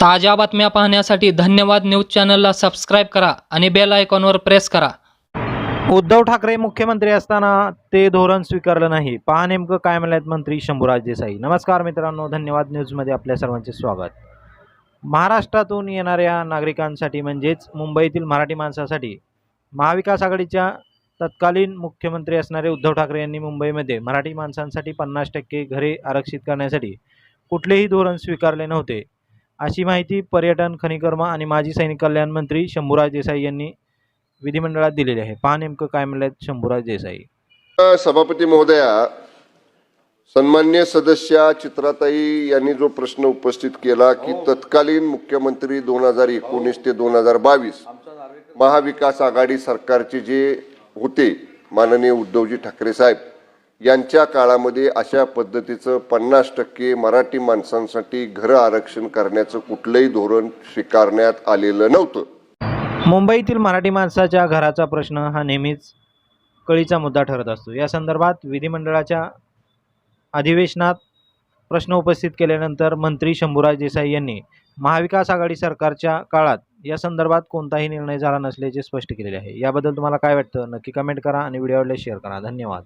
ताज्या बातम्या पाहण्यासाठी धन्यवाद न्यूज चॅनलला सबस्क्राईब करा आणि बेल आयकॉनवर प्रेस करा. उद्धव ठाकरे मुख्यमंत्री असताना ते धोरण स्वीकारलं नाही. पहा नेमकं काय म्हणल्यात मंत्री शंभूराज देसाई. नमस्कार मित्रांनो धन्यवाद न्यूजमध्ये आपल्या सर्वांचे स्वागत. महाराष्ट्रातून येणाऱ्या नागरिकांसाठी म्हणजेच मुंबईतील मराठी माणसासाठी महाविकास आघाडीच्या तत्कालीन मुख्यमंत्री असणारे उद्धव ठाकरे यांनी मुंबईमध्ये मराठी माणसांसाठी पन्नास टक्के घरे आरक्षित करण्यासाठी कुठलेही धोरण स्वीकारले नव्हते. अशी माहिती पर्यटन खनिकर्म आणि माजी सैनिक कल्याण मंत्री शंभूराज देसाई यांनी विधिमंडळात दिलेले आहे. पहा नेमकं काय म्हणलं शंभूराज देसाई. सभापती महोदया सन्मान्य सदस्या चित्राताई यांनी जो प्रश्न उपस्थित केला की तत्कालीन मुख्यमंत्री दोन हजार एकोणीस ते दोन हजार बावीस महाविकास आघाडी सरकारचे जे होते माननीय उद्धवजी ठाकरे साहेब यांच्या काळामध्ये अशा पद्धतीचं पन्नास टक्के मराठी माणसांसाठी घरं आरक्षण करण्याचं कुठलंही धोरण स्वीकारण्यात आलेलं नव्हतं. मुंबईतील मराठी माणसाच्या घराचा प्रश्न हा नेहमीच कळीचा मुद्दा ठरत असतो. या संदर्भात विधिमंडळाच्या अधिवेशनात प्रश्न उपस्थित केल्यानंतर मंत्री शंभूराज देसाई यांनी महाविकास आघाडी सरकारच्या काळात या संदर्भात कोणताही निर्णय झाला नसल्याचे स्पष्ट केलेले आहे. याबद्दल तुम्हाला काय वाटतं? नक्की कमेंट करा आणि व्हिडिओ शेअर करा. धन्यवाद.